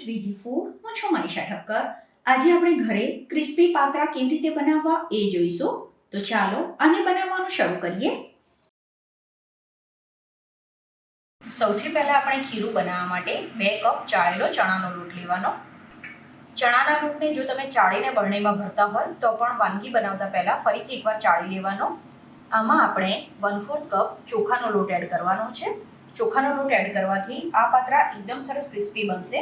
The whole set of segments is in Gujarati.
શ્રીજી ફૂડ હું છું મનીષા ઠક્કર. આજે આપણે ઘરે ક્રિસ્પી પાત્રા કેવી રીતે બનાવવા એ જોઈશું. તો ચાલો આને બનાવવાનું શરૂ કરીએ. સૌથી પહેલા આપણે ખીરું બનાવવા માટે બે કપ ચાળેલો ચણાનો લોટ લેવાનો. ચણાના લોટને જો તમે ચાળીને બરણીમાં ભરતા હોય, તો પણ વાનગી બનાવતા પહેલાં ફરીથી એકવાર ચાળી લેવાનો. આમાં આપણે વન ફોર્થ કપ ચોખાનો લોટ એડ કરવાનો છે. ચોખાનો લોટ એડ કરવાથી આ પાત્રા એકદમ સરસ ક્રિસ્પી બનશે.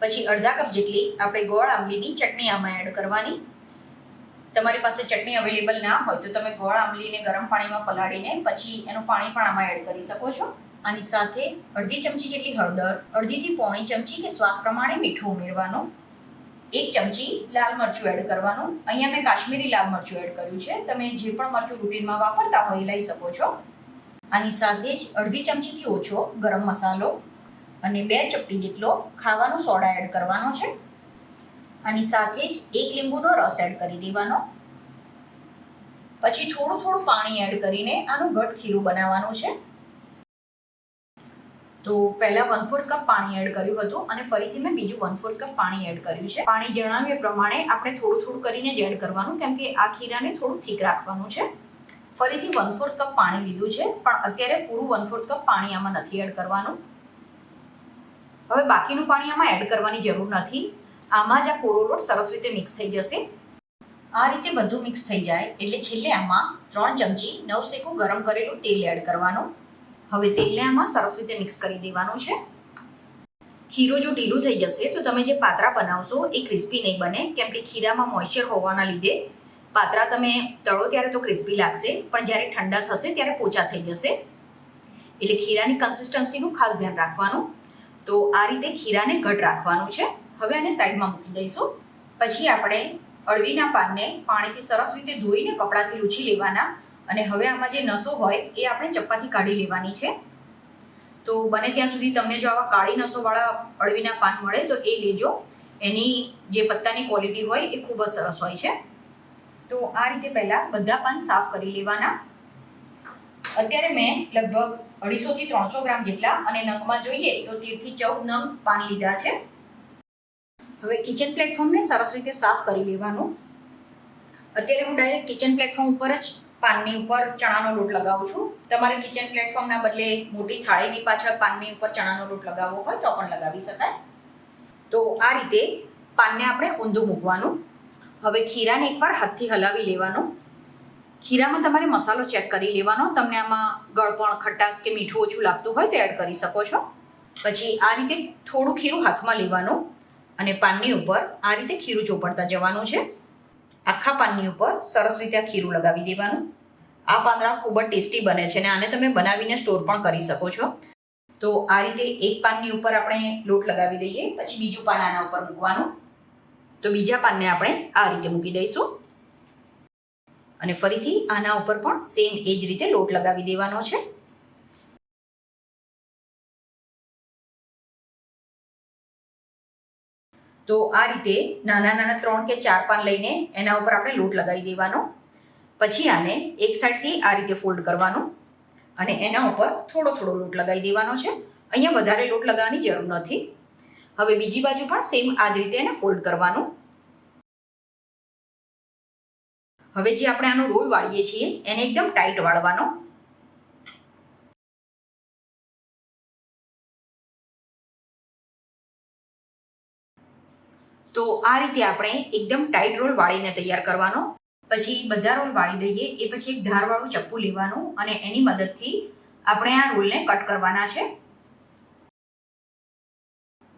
પછી અડધા કપ જેટલી આપણે ગોળ આંબલીની ચટણી આમાં એડ કરવાની. તમારી પાસે ચટણી અવેલેબલ ના હોય તો તમે ગોળ આંબલીને ગરમ પાણીમાં પલાળીને પછી એનું પાણી પણ આમાં એડ કરી શકો છો. આની સાથે અડધી ચમચી જેટલી હળદર, અડધીથી પોણી ચમચી કે સ્વાદ પ્રમાણે મીઠું ઉમેરવાનું. એક ચમચી લાલ મરચું એડ કરવાનું. અહીંયા મેં કાશ્મીરી લાલ મરચું એડ કર્યું છે. તમે જે પણ મરચું રૂટીનમાં વાપરતા હોય લઈ શકો છો. આની સાથે જ અડધી ચમચીથી ઓછો ગરમ મસાલો અને બે ચપટી જેટલો ખાવાનો સોડા એડ કરવાનો છે. આની સાથે જ એક લીંબુનો રસ એડ કરી દેવાનો. પછી થોડું થોડું પાણી એડ કરીને આનું ઘટ ખીરું બનાવવાનું છે. તો પહેલા વન ફોર્થ કપ પાણી એડ કર્યું હતું અને ફરીથી મેં બીજું વન ફોર્થ કપ પાણી એડ કર્યું છે. પાણી જણાવ્યા પ્રમાણે આપણે થોડું થોડું કરીને જ એડ કરવાનું, કેમ કે આ ખીરાને થોડું થીક રાખવાનું છે. ફરીથી વન ફોર્થ કપ પાણી લીધું છે, પણ અત્યારે પૂરું વન ફોર્થ કપ પાણી આમાં નથી એડ કરવાનું. હવે બાકીનું પાણી આમાં એડ કરવાની જરૂર નથી. આમાં જ આ કોરો લોટ સરસ રીતે મિક્સ થઈ જશે. આ રીતે બધું મિક્સ થઈ જાય એટલે છેલ્લે આમાં ત્રણ ચમચી નવસેકું ગરમ કરેલું તેલ એડ કરવાનું. હવે તેલને આમાં સરસ રીતે મિક્સ કરી દેવાનું છે. ખીરો જો ઢીલું થઈ જશે તો તમે જે પાત્રા બનાવશો એ ક્રિસ્પી નહીં બને, કેમ કે ખીરામાં મોઇશ્ચર હોવાના લીધે પાત્રા તમે તળો ત્યારે તો ક્રિસ્પી લાગશે, પણ જ્યારે ઠંડા થશે ત્યારે પોચા થઈ જશે. એટલે ખીરાની કન્સિસ્ટન્સીનું ખાસ ધ્યાન રાખવાનું. તો આ રીતે ખીરાને ઘટ રાખવાનું છે. હવે આને સાઈડમાં મૂકી દઈશું. પછી આપણે અળવીના પાનને પાણીથી સરસ રીતે ધોઈને કપડાથી લૂછી લેવાના. અને હવે આમાં જે નસો હોય એ આપણે ચપ્પાથી કાઢી લેવાની છે. તો બને ત્યાં સુધી તમને જો આવા કાળી નસોવાળા અળવીના પાન મળે તો એ લેજો. એની જે પત્તાની ક્વોલિટી હોય એ ખૂબ જ સરસ હોય છે. તો આ રીતે પહેલાં બધા પાન સાફ કરી લેવાના. અત્યારે મેં લગભગ અઢીસોથી ત્રણસો ગ્રામ જેટલા અને નંગમાં જોઈએ તો તેરથી ચૌદ નંગ પાન લીધા છે. હવે કિચન પ્લેટફોર્મને સરસ રીતે સાફ કરી લેવાનું. અત્યારે હું ડાયરેક્ટ કિચન પ્લેટફોર્મ ઉપર જ પાનની ઉપર ચણાનો લોટ લગાવું છું. તમારે કિચન પ્લેટફોર્મના બદલે મોટી થાળીની પાછળ પાનની ઉપર ચણાનો લોટ લગાવવો હોય તો પણ લગાવી શકાય. તો આ રીતે પાનને આપણે ઊંધું મૂકવાનું. હવે ખીરાને એકવાર હાથથી હલાવી લેવાનું. ખીરામાં તમારે મસાલો ચેક કરી લેવાનો. તમને આમાં ગળપણ, ખટાશ કે મીઠું ઓછું લાગતું હોય તો એડ કરી શકો છો. પછી આ રીતે થોડું ખીરું હાથમાં લેવાનું અને પાનની ઉપર આ રીતે ખીરું ચોપડતા જવાનું છે. આખા પાનની ઉપર સરસ રીતે આ ખીરું લગાવી દેવાનું. આ પાંદડા ખૂબ જ ટેસ્ટી બને છે અને આને તમે બનાવીને સ્ટોર પણ કરી શકો છો. તો આ રીતે એક પાનની ઉપર આપણે લોટ લગાવી દઈએ, પછી બીજું પાન આના ઉપર મૂકવાનું. તો બીજા પાનને આપણે આ રીતે મૂકી દઈશું. અને ફરીથી આના ઉપર પણ સેમ એ જ રીતે લોટ લગાવી દેવાનો છે. તો આ રીતે નાના નાના ત્રણ કે ચાર પાન લઈને એના ઉપર આપણે લોટ લગાવી દેવાનો. પછી આને એક સાઈડથી આ રીતે ફોલ્ડ કરવાનું અને એના ઉપર થોડો થોડો લોટ લગાવી દેવાનો છે. અહીંયા વધારે લોટ લગાવવાની જરૂર નથી. હવે બીજી બાજુ પણ સેમ આ જ રીતે એને ફોલ્ડ કરવાનું. હવે જે આપણે આનો રોલ વાળીએ છીએ, એને એકદમ ટાઈટ વાળવાનો. તો આ રીતે આપણે એકદમ ટાઈટ રોલ વાળીને તૈયાર કરવાનો. પછી બધા રોલ વાળી દઈએ, એ પછી એક ધારવાળું ચપ્પુ લેવાનું અને એની મદદથી આપણે આ રોલને કટ કરવાના છે.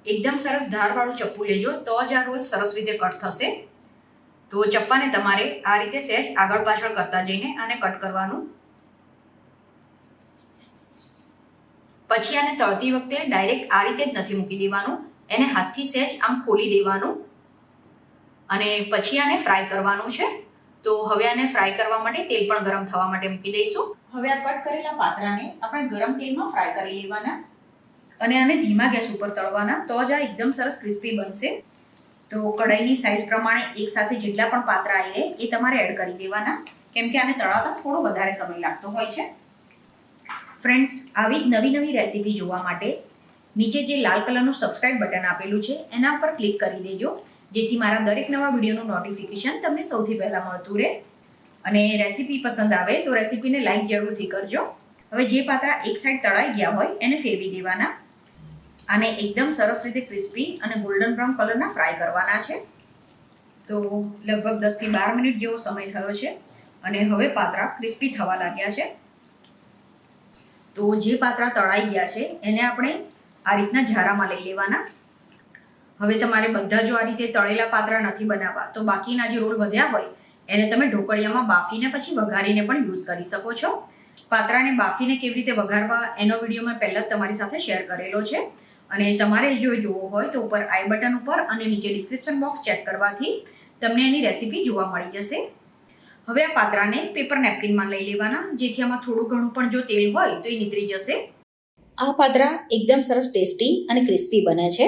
એકદમ સરસ ધારવાળું ચપ્પુ લેજો, તો જ આ રોલ સરસ રીતે કટ થશે. તો ચપ્પાને તમારે આ રીતે સહેજ આગળ પાછળ કરતા જઈને આને કટ કરવાનું. પછી આને તળતી વખતે ડાયરેક્ટ આ રીતે જ નથી મૂકી દેવાનું. એને હાથથી સહેજ આમ ખોલી દેવાનું. અને પછી આને ફ્રાય કરવાનું છે. તો હવે આને ફ્રાય કરવા માટે તેલ પણ ગરમ થવા માટે મૂકી દઈશું. હવે આ કટ કરેલા પાત્રાને આપણે ગરમ તેલમાં ફ્રાય કરી લેવાના. અને આને ધીમા ગેસ ઉપર તળવાના તો જ આ એકદમ સરસ ક્રિસ્પી બનશે. તો કઢાઈની સાઇઝ પ્રમાણે એકસાથે જેટલા પણ પાત્રા આવી રહે એ તમારે એડ કરી દેવાના. કેમ કે આને તળાવતા થોડો વધારે સમય લાગતો હોય છે. ફ્રેન્ડ્સ આવી જ નવી નવી રેસીપી જોવા માટે નીચે જે લાલ કલરનું સબસ્ક્રાઇબ બટન આપેલું છે, એના પર ક્લિક કરી દેજો. જેથી મારા દરેક નવા વિડીયોનું નોટિફિકેશન તમને સૌથી પહેલાં મળતું રહે. અને રેસીપી પસંદ આવે તો રેસીપીને લાઇક જરૂરથી કરજો. હવે જે પાત્રા એક સાઈડ તળાઈ ગયા હોય, એને ફેરવી દેવાના. આને એકદમ સરસ રીતે ક્રિસ્પી અને ગોલ્ડન બ્રાઉન કલરના ફ્રાય કરવાના છે. તો લગભગ દસથી બાર મિનિટ જેવો સમય થયો છે અને હવે પાત્રા ક્રિસ્પી થવા લાગ્યા છે. તો જે પાત્રા તળાઈ ગયા છે, એને આપણે આ રીતના ઝારામાં લઈ લેવાના. હવે તમારે બધા જો આ રીતે તળેલા પાત્રા નથી બનાવવા, તો બાકીના જે રોલ વધ્યા હોય, એને તમે ઢોકળિયામાં બાફીને પછી વઘારીને પણ યુઝ કરી શકો છો. પાત્રાને બાફીને કેવી રીતે વઘારવા, એનો વીડિયો મેં પહેલાં જ તમારી સાથે શેર કરેલો છે. અને તમારે જો જોવો હોય તો ઉપર આઈ બટન ઉપર અને નીચે ડિસ્ક્રિપ્શન બોક્સ ચેક કરવાથી તમને એની રેસીપી જોવા મળી જશે. હવે આ પાત્રાને પેપર નેપકિનમાં લઈ લેવાના, જેથી આમાં થોડું ઘણું પણ જો તેલ હોય તો એ નીતરી જશે. આ પાત્રા એકદમ સરસ ટેસ્ટી અને ક્રિસ્પી બને છે.